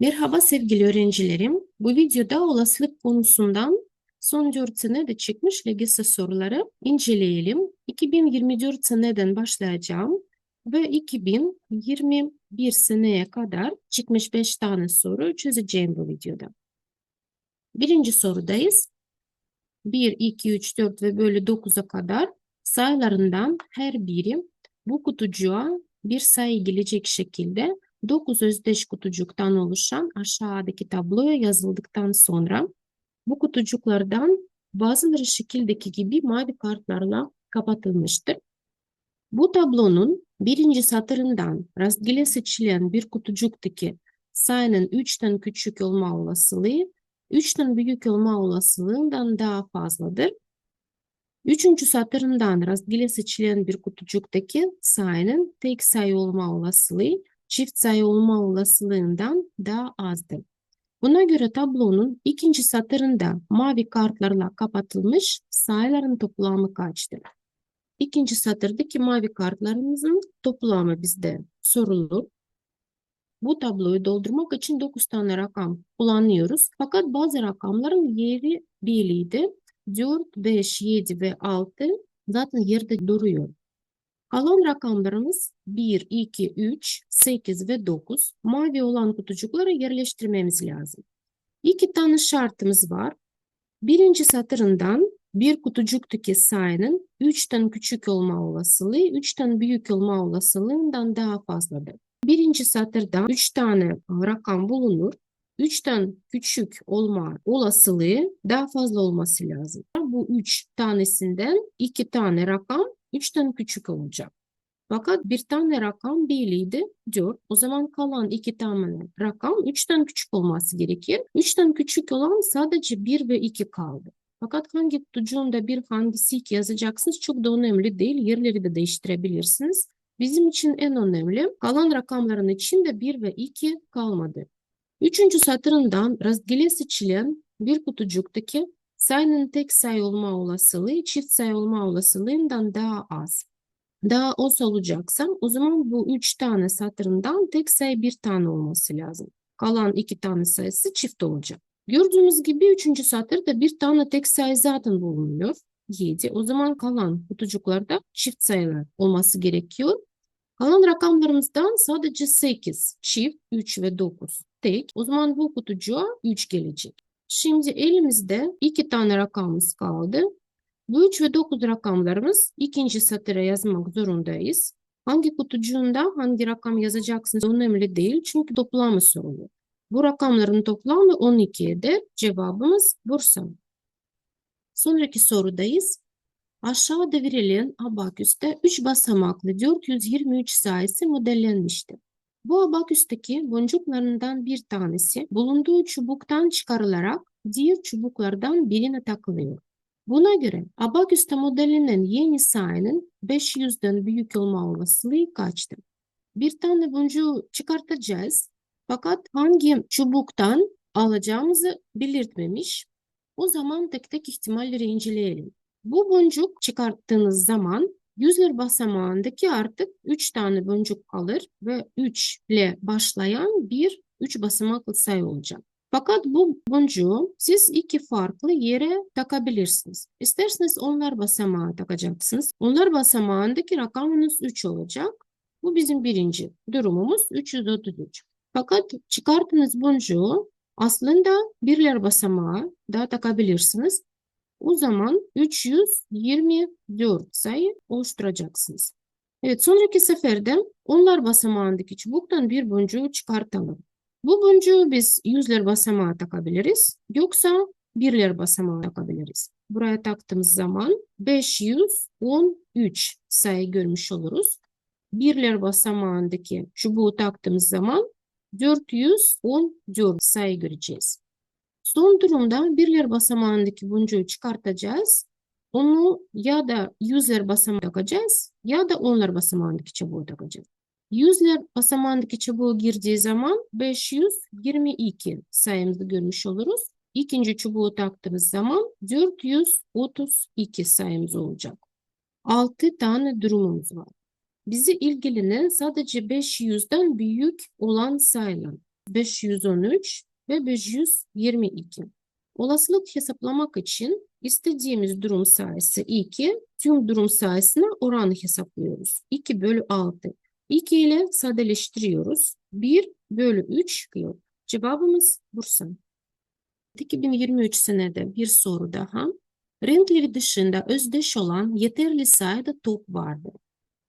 Merhaba sevgili öğrencilerim. Bu videoda olasılık konusundan son 4 senede çıkmış LGS soruları inceleyelim. 2024 seneden başlayacağım ve 2021 seneye kadar çıkmış 5 tane soru çözeceğim bu videoda. Birinci sorudayız. 1, 2, 3, 4 ve böyle 9'a kadar sayılarından her biri bu kutucuğa bir sayı gelecek şekilde 9 özdeş kutucuktan oluşan aşağıdaki tabloya yazıldıktan sonra bu kutucuklardan bazıları şekildeki gibi mavi kartlarla kapatılmıştır. Bu tablonun birinci satırından rastgele seçilen bir kutucuktaki sayının 3'ten küçük olma olasılığı 3'ten büyük olma olasılığından daha fazladır. Üçüncü satırından rastgele seçilen bir kutucuktaki sayının tek sayı olma olasılığı çift sayı olma olasılığından daha azdır. Buna göre tablonun ikinci satırında mavi kartlarla kapatılmış sayıların toplamı kaçtır? İkinci satırdaki mavi kartlarımızın toplamı bizde sorulur. Bu tabloyu doldurmak için 9 tane rakam kullanıyoruz. Fakat bazı rakamların yeri birliydi. 4, 5, 7 ve 6 zaten yerde duruyor. Kalan rakamlarımız 1, 2, 3, 8 ve 9. Mavi olan kutucuklara yerleştirmemiz lazım. İki tane şartımız var. Birinci satırından bir kutucuktaki sayının 3'ten küçük olma olasılığı 3'ten büyük olma olasılığından daha fazladır. Birinci satırda 3 tane rakam bulunur. 3'ten küçük olma olasılığı daha fazla olması lazım. Bu 3 tanesinden 2 tane rakam 3'ten küçük olacak. Fakat bir tane rakam birliydi 4. O zaman kalan iki tane rakam 3'ten küçük olması gerekir. 3'ten küçük olan sadece 1 ve 2 kaldı. Fakat hangi kutucuğunda bir hangisi 2 yazacaksınız çok da önemli değil. Yerleri de değiştirebilirsiniz. Bizim için en önemli kalan rakamların içinde 1 ve 2 kalmadı. Üçüncü satırından rastgele seçilen bir kutucuktaki sayının tek sayı olma olasılığı çift sayı olma olasılığından daha az. Daha az olacaksam o zaman bu üç tane satırından tek sayı bir tane olması lazım. Kalan iki tane sayısı çift olacak. Gördüğünüz gibi üçüncü satırda bir tane tek sayı zaten bulunuyor. 7. O zaman kalan kutucuklarda çift sayılar olması gerekiyor. Kalan rakamlarımızdan sadece 8, çift, 3 ve 9 tek. O zaman bu kutucuğa 3 gelecek. Şimdi elimizde iki tane rakamımız kaldı. Bu 3 ve 9 rakamlarımız ikinci satıra yazmak zorundayız. Hangi kutucuğunda hangi rakam yazacaksınız önemli değil çünkü toplamı soruluyor. Bu rakamların toplamı 12 eder. Cevabımız Bursa. Sonraki sorudayız. Aşağıda verilen abaküste 3 basamaklı 423 sayısı modellenmiştir. Bu abaküsteki boncuklarından bir tanesi bulunduğu çubuktan çıkarılarak diğer çubuklardan birine takılıyor. Buna göre abaküste modelinin yeni sayının 500'den büyük olma olasılığı kaçtır? Bir tane boncuğu çıkartacağız. Fakat hangi çubuktan alacağımızı belirtmemiş. O zaman tek tek ihtimalleri inceleyelim. Bu boncuk çıkarttığınız zaman yüzler basamağındaki artık 3 tane boncuk kalır ve 3 ile başlayan bir 3 basamaklı sayı olacak. Fakat bu boncuğu siz iki farklı yere takabilirsiniz. İsterseniz onlar basamağı takacaksınız. Onlar basamağındaki rakamınız 3 olacak. Bu bizim birinci durumumuz 333. Fakat çıkarttığınız boncuğu aslında birler basamağı da takabilirsiniz. O zaman 324 sayı oluşturacaksınız. Evet sonraki seferde onlar basamağındaki çubuktan bir boncuğu çıkartalım. Bu boncuğu biz yüzler basamağa takabiliriz. Yoksa birler basamağa takabiliriz. Buraya taktığımız zaman 513 sayı görmüş oluruz. Birler basamağındaki çubuğu taktığımız zaman 414 sayı göreceğiz. Son durumda birler basamağındaki boncuğu çıkartacağız. Onu ya da yüzler basamağı takacağız ya da onlar basamağındaki çubuğu takacağız. Yüzler basamağındaki çubuğu girdiği zaman 522 sayımızı görmüş oluruz. İkinci çubuğu taktığımız zaman 432 sayımız olacak. 6 tane durumumuz var. Bizi ilgilenen sadece 500'den büyük olan sayılar. 513 ve 522. Olasılık hesaplamak için istediğimiz durum sayısı 2, tüm durum sayısına oranı hesaplıyoruz. 2 bölü 6. 2 ile sadeleştiriyoruz. 1 bölü 3 çıkıyor. Cevabımız Bursa. 2023 senede bir soru daha. Renkleri dışında özdeş olan yeterli sayıda top vardı.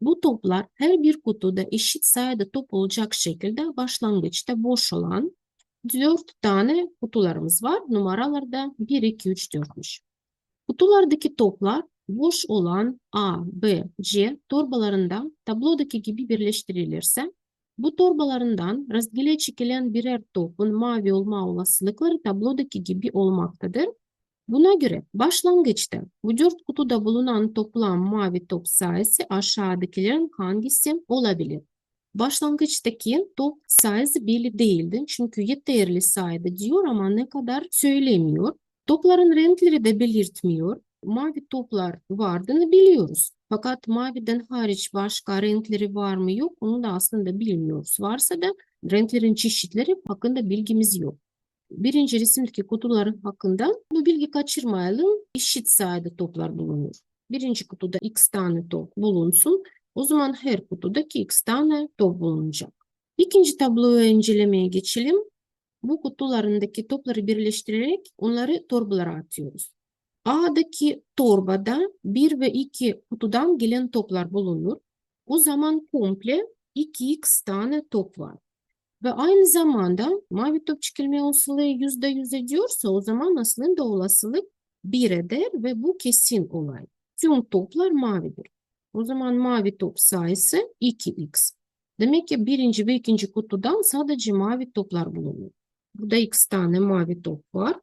Bu toplar her bir kutuda eşit sayıda top olacak şekilde başlangıçta boş olan 4 tane kutularımız var. Numaralarda 1, 2, 3, 4'müş. Kutulardaki toplar boş olan A, B, C torbalarında tablodaki gibi birleştirilirse bu torbalarından rastgele çekilen birer topun mavi olma olasılıkları tablodaki gibi olmaktadır. Buna göre başlangıçta bu dört kutuda bulunan toplam mavi top sayısı aşağıdakilerin hangisi olabilir? Başlangıçtaki top sayısı belli değildi. Çünkü yeterli sayıda diyor ama ne kadar söylemiyor. Topların renkleri de belirtmiyor. Mavi toplar vardığını biliyoruz. Fakat maviden hariç başka renkleri var mı yok onu da aslında bilmiyoruz. Varsa da renklerin çeşitleri hakkında bilgimiz yok. Birinci resimdeki kutuların hakkında bu bilgi kaçırmayalım. Eşit sayıda toplar bulunur. Birinci kutuda x tane top bulunsun. O zaman her kutudaki x tane top bulunacak. İkinci tabloyu incelemeye geçelim. Bu kutularındaki topları birleştirerek onları torbalara atıyoruz. A'daki torbada 1 ve 2 kutudan gelen toplar bulunur. O zaman komple 2x tane top var. Ve aynı zamanda mavi top çıkılma olasılığı %100 ediyorsa o zaman aslında olasılık 1 eder ve bu kesin olay. Tüm toplar mavidir. O zaman mavi top sayısı 2x. Demek ki birinci ve ikinci kutudan sadece mavi toplar bulunur. Burada x tane mavi top var.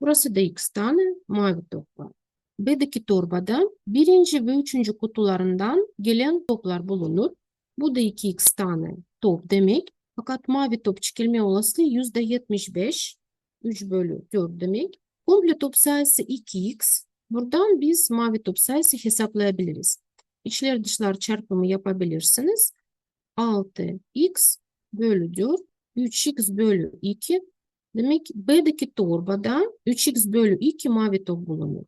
Burası da x tane mavi top var. B'deki torbada birinci ve üçüncü kutularından gelen toplar bulunur. Bu da 2x tane top demek. Fakat mavi top çıkılma olasılığı %75. 3 bölü 4 demek. Komple top sayısı 2x. Buradan biz mavi top sayısı hesaplayabiliriz. İçler dışlar çarpımı yapabilirsiniz. 6x bölü 4 3x bölü 2 demek B'deki torbada 3x bölü 2 mavi top bulunur.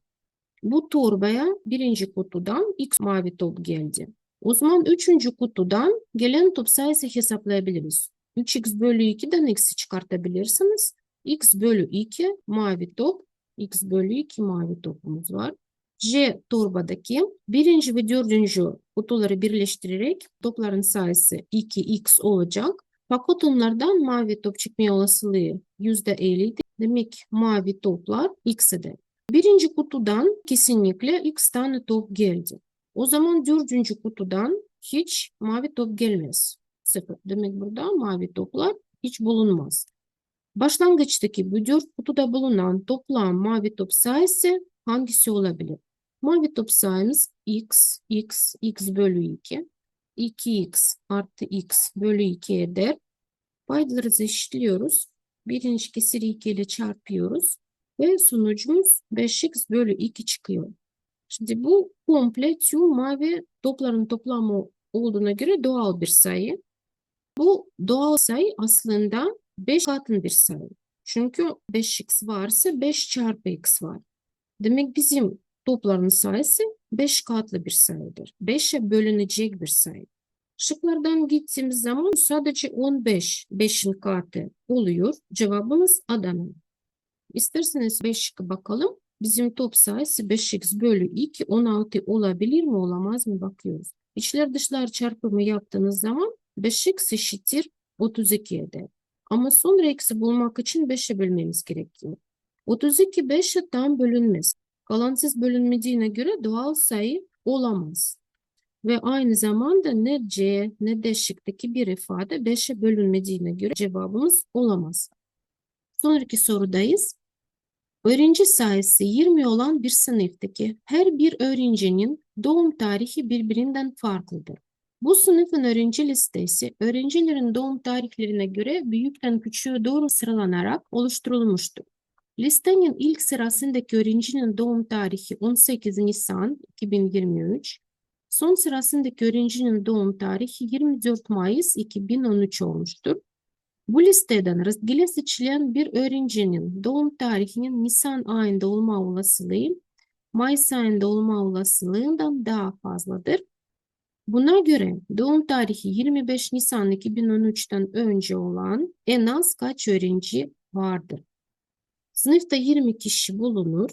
Bu torbaya birinci kutudan x mavi top geldi. O zaman üçüncü kutudan gelen top sayısı hesaplayabiliriz. 3x bölü 2'den x'i çıkartabilirsiniz. x bölü 2 mavi top, x bölü 2 mavi topumuz var. J torbadaki birinci ve dördüncü kutuları birleştirerek topların sayısı 2x olacak. Fakat onlardan mavi top çıkma olasılığı %50 demek mavi toplar x'de. Birinci kutudan kesinlikle x tane top geldi. O zaman dördüncü kutudan hiç mavi top gelmez. Sıfır. Demek burada mavi toplar hiç bulunmaz. Başlangıçtaki bu dört kutuda bulunan toplam mavi top sayısı hangisi olabilir? Top sayımız x, x, x bölü 2. 2x artı x bölü 2 eder. Paydaları eşitliyoruz. Birinci kesiri 2 ile çarpıyoruz. Ve sonucumuz 5x bölü 2 çıkıyor. Şimdi bu komple tüm mavi topların toplamı olduğuna göre doğal bir sayı. Bu doğal sayı aslında 5 katın bir sayı. Çünkü 5x varsa 5 çarpı x var. Demek bizim topların sayısı 5 katlı bir sayıdır. 5'e bölünecek bir sayı. Şıklardan gittiğimiz zaman sadece 15 5'in katı oluyor. Cevabımız Adana. İsterseniz 5 şıkkı bakalım. Bizim top sayısı 5x bölü 2 16 olabilir mi olamaz mı bakıyoruz. İçler dışlar çarpımı yaptığınız zaman 5x eşittir 32 eder. Ama sonra eksi bulmak için 5'e bölmemiz gerekiyor. 32 5'e tam bölünmez. Kalansız bölünmediğine göre doğal sayı olamaz. Ve aynı zamanda ne C ne de şıktaki bir ifade 5'e bölünmediğine göre cevabımız olamaz. Sonraki sorudayız. Öğrenci sayısı 20 olan bir sınıftaki her bir öğrencinin doğum tarihi birbirinden farklıdır. Bu sınıfın öğrenci listesi öğrencilerin doğum tarihlerine göre büyükten küçüğe doğru sıralanarak oluşturulmuştur. Listenin ilk sırasındaki öğrencinin doğum tarihi 18 Nisan 2023, son sırasındaki öğrencinin doğum tarihi 24 Mayıs 2013 olmuştur. Bu listeden rastgele seçilen bir öğrencinin doğum tarihinin Nisan ayında olma olasılığı Mayıs ayında olma olasılığından daha fazladır. Buna göre doğum tarihi 25 Nisan 2013'ten önce olan en az kaç öğrenci vardır? Sınıfta 20 kişi bulunur.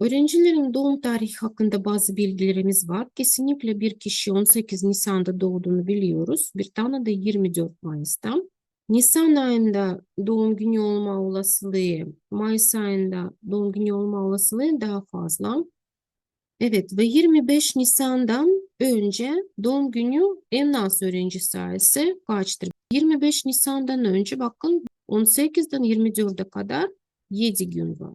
Öğrencilerin doğum tarihi hakkında bazı bilgilerimiz var. Kesinlikle bir kişi 18 Nisan'da doğduğunu biliyoruz. Bir tane de 24 Mayıs'ta. Nisan ayında doğum günü olma olasılığı, Mayıs ayında doğum günü olma olasılığı daha fazla. Evet ve 25 Nisan'dan önce doğum günü en az öğrenci sayısı kaçtır? 25 Nisan'dan önce bakın 18'den 24'e kadar 7 gün var.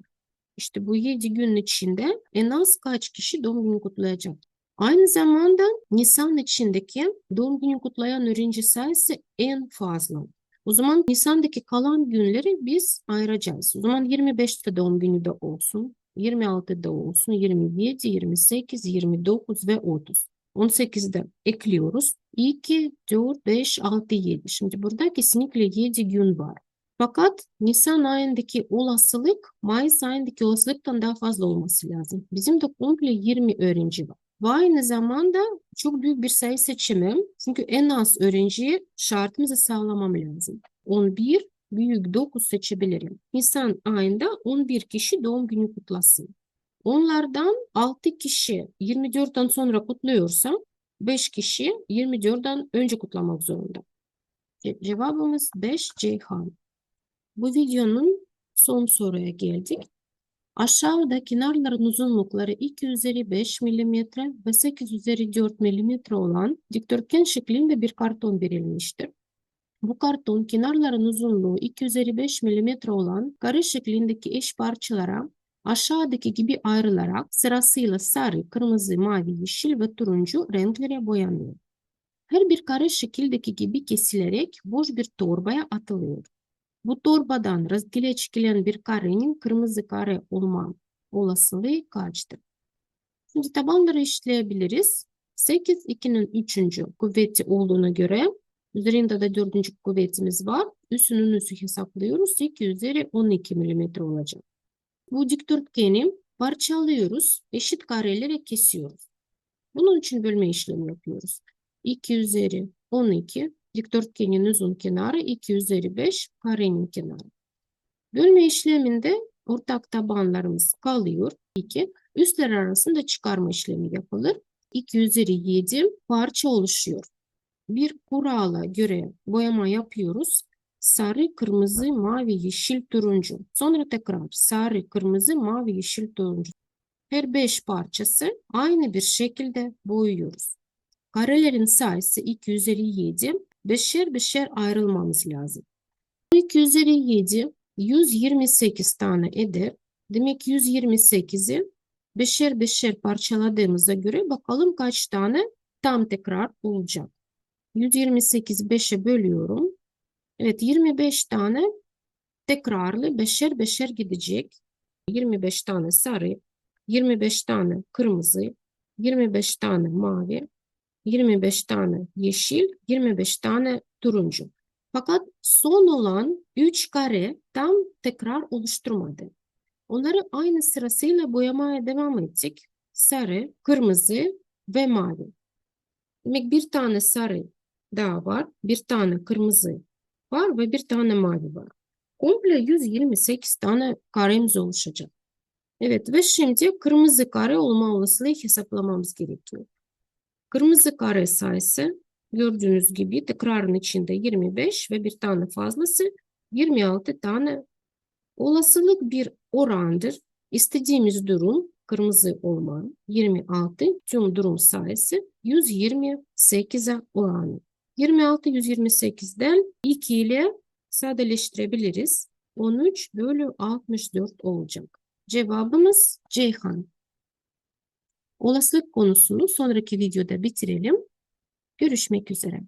İşte bu 7 gün içinde en az kaç kişi doğum günü kutlayacak? Aynı zamanda Nisan içindeki doğum günü kutlayan öğrenci sayısı en fazla. O zaman Nisan'daki kalan günleri biz ayıracağız. O zaman 25'te doğum günü de olsun, 26'da olsun, 27, 28, 29 ve 30. 18'de ekliyoruz. 2, 4, 5, 6, 7. Şimdi burada kesinlikle 7 gün var. Fakat Nisan ayındaki olasılık Mayıs ayındaki olasılıktan daha fazla olması lazım. Bizim de komple 20 öğrenci var. Ve aynı zamanda çok büyük bir sayı seçimim. Çünkü en az öğrenciyi şartımızı sağlamam lazım. 11, büyük 9 seçebilirim. Nisan ayında 11 kişi doğum günü kutlasın. Onlardan 6 kişi 24'ten sonra kutluyorsa 5 kişi 24'den önce kutlamak zorunda. Ce- Cevabımız 5 Ceyhan. Bu videonun son soruya geldik. Aşağıda kenarların uzunlukları 2 üzeri 5 mm ve 8 üzeri 4 mm olan dikdörtgen şeklinde bir karton verilmiştir. Bu karton kenarların uzunluğu 2 üzeri 5 mm olan kare şeklindeki eş parçalara aşağıdaki gibi ayrılarak sırasıyla sarı, kırmızı, mavi, yeşil ve turuncu renklere boyanıyor. Her bir kare şekildeki gibi kesilerek boş bir torbaya atılıyor. Bu torbadan rastgele çekilen bir karenin kırmızı kare olma olasılığı kaçtır? Şimdi tabanları işleyebiliriz. 8, 2'nin 3. kuvveti olduğuna göre üzerinde de 4. kuvvetimiz var. Üssünün üssü hesaplıyoruz. 2 üzeri 12 mm olacak. Bu dikdörtgeni parçalıyoruz. Eşit karelere kesiyoruz. Bunun için bölme işlemi yapıyoruz. 2 üzeri 12 dikdörtgenin uzun kenarı 2 üzeri 5 karenin kenarı. Bölme işleminde ortak tabanlarımız kalıyor. 2. Üstler arasında çıkarma işlemi yapılır. 2 üzeri 7 parça oluşuyor. Bir kurala göre boyama yapıyoruz. Sarı, kırmızı, mavi, yeşil, turuncu. Sonra tekrar sarı, kırmızı, mavi, yeşil, turuncu. Her 5 parçası aynı bir şekilde boyuyoruz. Karelerin sayısı 2 üzeri 7. Beşer beşer ayrılmamız lazım. 2 üzeri 7 128 tane eder. Demek 128'i beşer beşer parçaladığımıza göre bakalım kaç tane tam tekrar olacak. 128 5'e bölüyorum. Evet 25 tane tekrarlı beşer beşer gidecek. 25 tane sarı, 25 tane kırmızı, 25 tane mavi, 25 tane yeşil, 25 tane turuncu. Fakat son olan 3 kare tam tekrar oluşturmadı. Onları aynı sırasıyla boyamaya devam ettik. Sarı, kırmızı ve mavi. Demek bir tane sarı daha var, bir tane kırmızı var ve bir tane mavi var. Komple 128 tane karemiz oluşacak. Evet ve şimdi kırmızı kare olma olasılığı hesaplamamız gerekiyor. Kırmızı kare sayısı gördüğünüz gibi tekrarın içinde 25 ve bir tane fazlası 26 tane olasılık bir orandır. İstediğimiz durum kırmızı olma 26 tüm durum sayısı 128'e oranı. 26 128'den 2 ile sadeleştirebiliriz. 13 bölü 64 olacak. Cevabımız Ceyhan. Olasılık konusunu sonraki videoda bitirelim. Görüşmek üzere.